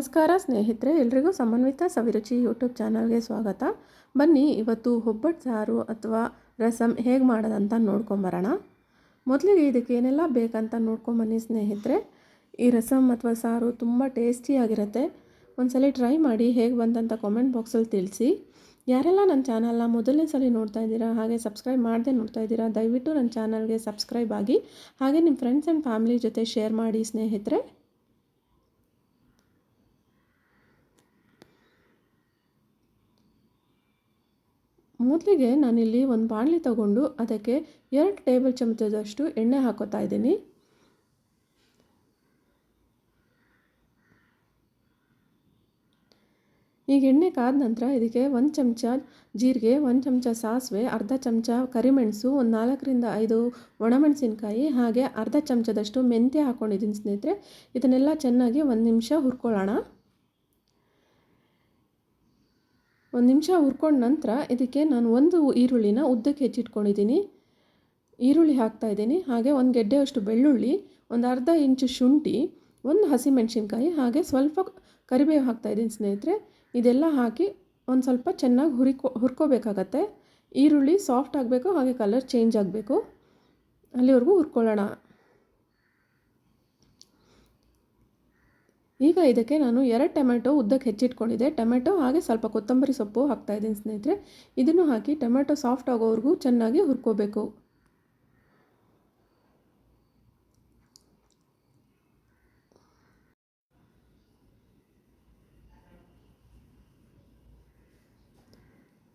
ನಮಸ್ಕಾರ ಸ್ನೇಹಿತರೆ, ಎಲ್ರಿಗೂ ಸಮನ್ವಿತ ಸವಿರುಚಿ ಯೂಟ್ಯೂಬ್ ಚಾನಲ್ಗೆ ಸ್ವಾಗತ. ಬನ್ನಿ, ಇವತ್ತು ಒಬ್ಬಟ್ಟು ಸಾರು ಅಥವಾ ರಸಮ್ ಹೇಗೆ ಮಾಡೋದಂತ ನೋಡ್ಕೊಂಬರೋಣ. ಮೊದಲಿಗೆ ಇದಕ್ಕೆ ಏನೆಲ್ಲ ಬೇಕಂತ ನೋಡ್ಕೊಂಬನ್ನಿ ಸ್ನೇಹಿತರೆ. ಈ ರಸಮ್ ಅಥವಾ ಸಾರು ತುಂಬ ಟೇಸ್ಟಿಯಾಗಿರುತ್ತೆ ಒಂದ್ಸಲ ಟ್ರೈ ಮಾಡಿ ಹೇಗೆ ಬಂತಂತ ಕಾಮೆಂಟ್ ಬಾಕ್ಸಲ್ಲಿ ತಿಳಿಸಿ. ಯಾರೆಲ್ಲ ನನ್ನ ಚಾನಲ್ನ ಮೊದಲನೇ ಸಲ ನೋಡ್ತಾ ಇದ್ದೀರಾ, ಹಾಗೆ ಸಬ್ಸ್ಕ್ರೈಬ್ ಮಾಡದೆ ನೋಡ್ತಾ ಇದ್ದೀರಾ, ದಯವಿಟ್ಟು ನನ್ನ ಚಾನಲ್ಗೆ ಸಬ್ಸ್ಕ್ರೈಬ್ ಆಗಿ, ಹಾಗೆ ನಿಮ್ಮ ಫ್ರೆಂಡ್ಸ್ ಆ್ಯಂಡ್ ಫ್ಯಾಮಿಲಿ ಜೊತೆ ಶೇರ್ ಮಾಡಿ ಸ್ನೇಹಿತರೆ. ಮೊದಲಿಗೆ ನಾನಿಲ್ಲಿ ಒಂದು ಬಾಣಲಿ ತಗೊಂಡು ಅದಕ್ಕೆ ಎರಡು ಟೇಬಲ್ ಚಮಚದಷ್ಟು ಎಣ್ಣೆ ಹಾಕೋತಾ ಇದ್ದೀನಿ. ಈಗ ಎಣ್ಣೆ ಕಾದ ನಂತರ ಇದಕ್ಕೆ ಒಂದು ಚಮಚ ಜೀರಿಗೆ, ಒಂದು ಚಮಚ ಸಾಸಿವೆ, ಅರ್ಧ ಚಮಚ ಕರಿಮೆಣಸು, ಒಂದು ನಾಲ್ಕರಿಂದ ಐದು ಒಣಮೆಣಸಿನ್ಕಾಯಿ, ಹಾಗೆ ಅರ್ಧ ಚಮಚದಷ್ಟು ಮೆಂತ್ಯ ಹಾಕ್ಕೊಂಡಿದ್ದೀನಿ ಸ್ನೇಹಿತರೆ. ಇದನ್ನೆಲ್ಲ ಚೆನ್ನಾಗಿ ಒಂದು ನಿಮಿಷ ಹುರ್ಕೊಳ್ಳೋಣ. ಒಂದು ನಿಮಿಷ ಹುರ್ಕೊಂಡ ನಂತರ ಇದಕ್ಕೆ ನಾನು ಒಂದು ಈರುಳ್ಳಿನ ಉದ್ದಕ್ಕೆ ಹೆಚ್ಚಿಟ್ಕೊಂಡಿದ್ದೀನಿ. ಈರುಳ್ಳಿ ಹಾಕ್ತಾಯಿದ್ದೀನಿ ಹಾಗೆ ಒಂದು ಗೆಡ್ಡೆಯಷ್ಟು ಬೆಳ್ಳುಳ್ಳಿ, ಒಂದು ಅರ್ಧ ಇಂಚು ಶುಂಠಿ, ಒಂದು ಹಸಿಮೆಣಸಿನ್ಕಾಯಿ, ಹಾಗೆ ಸ್ವಲ್ಪ ಕರಿಬೇವು ಹಾಕ್ತಾಯಿದ್ದೀನಿ ಸ್ನೇಹಿತರೆ. ಇದೆಲ್ಲ ಹಾಕಿ ಒಂದು ಸ್ವಲ್ಪ ಚೆನ್ನಾಗಿ ಹುರಿಕೋ, ಹುರ್ಕೋಬೇಕಾಗತ್ತೆ. ಈರುಳ್ಳಿ ಸಾಫ್ಟ್ ಆಗಬೇಕು, ಹಾಗೆ ಕಲರ್ ಚೇಂಜ್ ಆಗಬೇಕು. ಅಲ್ಲಿವರೆಗೂ ಹುರ್ಕೊಳ್ಳೋಣ. ಈಗ ಇದಕ್ಕೆ ನಾನು ಎರಡು ಟೊಮೆಟೊ ಉದ್ದಕ್ಕೆ ಹೆಚ್ಚಿಟ್ಕೊಂಡಿದ್ದೆ. ಟೊಮೆಟೊ ಹಾಗೆ ಸ್ವಲ್ಪ ಕೊತ್ತಂಬರಿ ಸೊಪ್ಪು ಹಾಕ್ತಾಯಿದ್ದೀನಿ ಸ್ನೇಹಿತರೆ. ಇದನ್ನು ಹಾಕಿ ಟೊಮೆಟೊ ಸಾಫ್ಟ್ ಆಗೋವರೆಗೂ ಚೆನ್ನಾಗಿ ಹುರ್ಕೋಬೇಕು.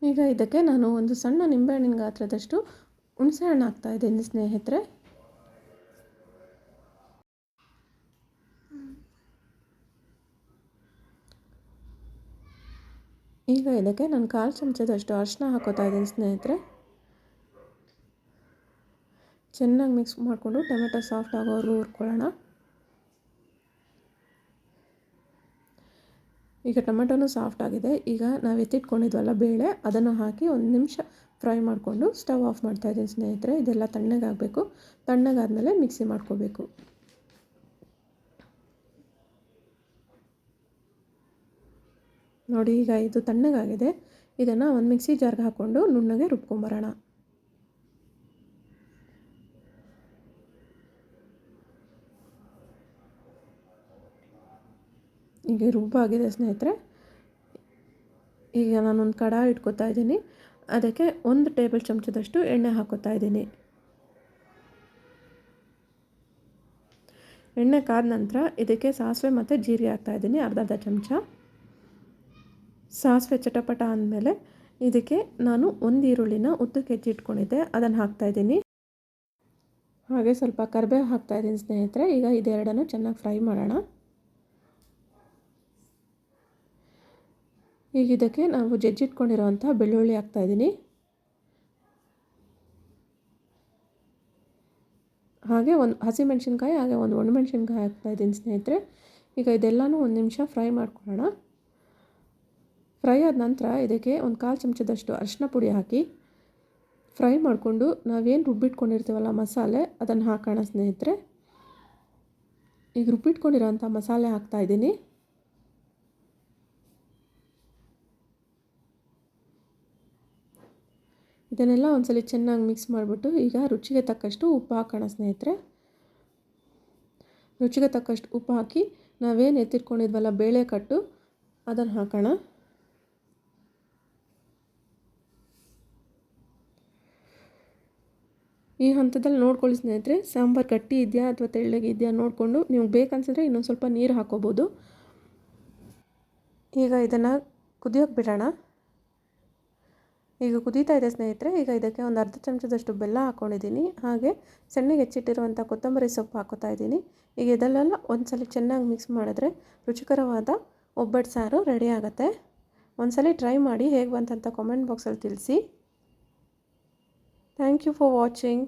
ಈಗ ಇದಕ್ಕೆ ನಾನು ಒಂದು ಸಣ್ಣ ನಿಂಬೆಹಣ್ಣಿನ ಗಾತ್ರದಷ್ಟು ಹುಣಸೆಹಣ್ಣು ಹಾಕ್ತಾಯಿದ್ದೀನಿ ಸ್ನೇಹಿತರೆ. ಈಗ ಇದಕ್ಕೆ ನಾನು ಕಾಲು ಚಮಚದಷ್ಟು ಅರಿಶಿನ ಹಾಕೋತಾ ಇದ್ದೀನಿ ಸ್ನೇಹಿತರೆ. ಚೆನ್ನಾಗಿ ಮಿಕ್ಸ್ ಮಾಡಿಕೊಂಡು ಟೊಮೆಟೊ ಸಾಫ್ಟ್ ಆಗೋವರೆಗೂ ಹುರ್ಕೊಳ್ಳೋಣ. ಈಗ ಟೊಮೆಟೊನೂ ಸಾಫ್ಟ್ ಆಗಿದೆ. ಈಗ ನಾವು ಎತ್ತಿಟ್ಕೊಂಡಿದ್ವಲ್ಲ ಬೇಳೆ, ಅದನ್ನು ಹಾಕಿ ಒಂದು ನಿಮಿಷ ಫ್ರೈ ಮಾಡಿಕೊಂಡು ಸ್ಟವ್ ಆಫ್ ಮಾಡ್ತಾಯಿದ್ದೀನಿ ಸ್ನೇಹಿತರೆ. ಇದೆಲ್ಲ ತಣ್ಣಗಾಗಬೇಕು. ತಣ್ಣಗಾದಮೇಲೆ ಮಿಕ್ಸಿ ಮಾಡ್ಕೋಬೇಕು. ನೋಡಿ, ಈಗ ಇದು ತಣ್ಣಗಾಗಿದೆ. ಇದನ್ನು ಒಂದು ಮಿಕ್ಸಿ ಜಾರ್ಗೆ ಹಾಕ್ಕೊಂಡು ನುಣ್ಣಗೆ ರುಬ್ಕೊಂಬರೋಣ. ಈಗ ರುಬ್ಬಾಗಿದೆ ಸ್ನೇಹಿತರೆ. ಈಗ ನಾನೊಂದು ಕಡ ಇಟ್ಕೊತಾ ಇದ್ದೀನಿ. ಅದಕ್ಕೆ ಒಂದು ಟೇಬಲ್ ಚಮಚದಷ್ಟು ಎಣ್ಣೆ ಹಾಕೋತಾ ಇದ್ದೀನಿ. ಎಣ್ಣೆ ಕಾದ ನಂತರ ಇದಕ್ಕೆ ಸಾಸಿವೆ ಮತ್ತು ಜೀರಿಗೆ ಹಾಕ್ತಾಯಿದ್ದೀನಿ ಅರ್ಧ ಅರ್ಧ ಚಮಚ. ಸಾಸಿವೆ ಚಟಪಟ ಅಂದಮೇಲೆ ಇದಕ್ಕೆ ನಾನು ಒಂದು ಈರುಳ್ಳಿನ ಉದ್ದಕ್ಕೆ ಇಟ್ಕೊಂಡಿದ್ದೆ. ಅದನ್ನು ಹಾಕ್ತಾಯಿದ್ದೀನಿ ಹಾಗೆ ಸ್ವಲ್ಪ ಕರಿಬೇವು ಹಾಕ್ತಾಯಿದ್ದೀನಿ ಸ್ನೇಹಿತರೆ. ಈಗ ಇದೆರಡನ್ನು ಚೆನ್ನಾಗಿ ಫ್ರೈ ಮಾಡೋಣ. ಈಗ ಇದಕ್ಕೆ ನಾವು ಜಜ್ಜಿಟ್ಕೊಂಡಿರೋವಂಥ ಬೆಳ್ಳುಳ್ಳಿ ಹಾಕ್ತಾಯಿದ್ದೀನಿ ಹಾಗೆ ಒಂದು ಹಸಿಮೆಣ್ಸಿನ್ಕಾಯಿ, ಹಾಗೆ ಒಂದು ಒಣಮೆಣ್ಸಿನ್ಕಾಯಿ ಹಾಕ್ತಾಯಿದ್ದೀನಿ ಸ್ನೇಹಿತರೆ. ಈಗ ಇದೆಲ್ಲನೂ ಒಂದು ನಿಮಿಷ ಫ್ರೈ ಮಾಡ್ಕೊಳ್ಳೋಣ. ಫ್ರೈ ಆದ ನಂತರ ಇದಕ್ಕೆ ಒಂದು ಕಾಲು ಚಮಚದಷ್ಟು ಅರಿಶಿನ ಪುಡಿ ಹಾಕಿ ಫ್ರೈ ಮಾಡಿಕೊಂಡು ನಾವೇನು ರುಬ್ಬಿಟ್ಕೊಂಡಿರ್ತೀವಲ್ಲ ಮಸಾಲೆ, ಅದನ್ನು ಹಾಕೋಣ ಸ್ನೇಹಿತರೆ. ಈಗ ರುಬ್ಬಿಟ್ಕೊಂಡಿರೋಂಥ ಮಸಾಲೆ ಹಾಕ್ತಾ ಇದ್ದೀನಿ. ಇದನ್ನೆಲ್ಲ ಒಂದ್ಸಲ ಚೆನ್ನಾಗಿ ಮಿಕ್ಸ್ ಮಾಡಿಬಿಟ್ಟು ಈಗ ರುಚಿಗೆ ತಕ್ಕಷ್ಟು ಉಪ್ಪು ಹಾಕೋಣ ಸ್ನೇಹಿತರೆ. ರುಚಿಗೆ ತಕ್ಕಷ್ಟು ಉಪ್ಪು ಹಾಕಿ ನಾವೇನು ಎತ್ತಿಟ್ಕೊಂಡಿದ್ವಲ್ಲ ಬೇಳೆ ಕಟ್ಟು ಅದನ್ನು ಹಾಕೋಣ. ಈ ಹಂತದಲ್ಲಿ ನೋಡ್ಕೊಳ್ಳಿ ಸ್ನೇಹಿತರೆ, ಸಾಂಬಾರು ಗಟ್ಟಿ ಇದೆಯಾ ಅಥವಾ ತೆಳ್ಳಗೆ ಇದೆಯಾ ನೋಡಿಕೊಂಡು ನೀವು ಬೇಕನ್ಸಿದ್ರೆ ಇನ್ನೊಂದು ಸ್ವಲ್ಪ ನೀರು ಹಾಕೋಬೋದು. ಈಗ ಇದನ್ನು ಕುದಿಯೋಕೆ ಬಿಡೋಣ. ಈಗ ಕುದೀತಾ ಇದೆ ಸ್ನೇಹಿತರೆ, ಈಗ ಇದಕ್ಕೆ ಒಂದು ಅರ್ಧ ಚಮಚದಷ್ಟು ಬೆಲ್ಲ ಹಾಕ್ಕೊಂಡಿದ್ದೀನಿ ಹಾಗೆ ಸಣ್ಣಗೆ ಹೆಚ್ಚಿಟ್ಟಿರುವಂಥ ಕೊತ್ತಂಬರಿ ಸೊಪ್ಪು ಹಾಕೋತಾ ಇದ್ದೀನಿ. ಈಗ ಇದೆಲ್ಲ ಒಂದು ಸಲ ಚೆನ್ನಾಗಿ ಮಿಕ್ಸ್ ಮಾಡಿದ್ರೆ ರುಚಿಕರವಾದ ಒಬ್ಬಟ್ಟು ಸಾರು ರೆಡಿ ಆಗುತ್ತೆ. ಒಂದ್ಸಲ ಟ್ರೈ ಮಾಡಿ ಹೇಗೆ ಬಂತಂತ ಕಾಮೆಂಟ್ ಬಾಕ್ಸಲ್ಲಿ ತಿಳಿಸಿ. Thank you for watching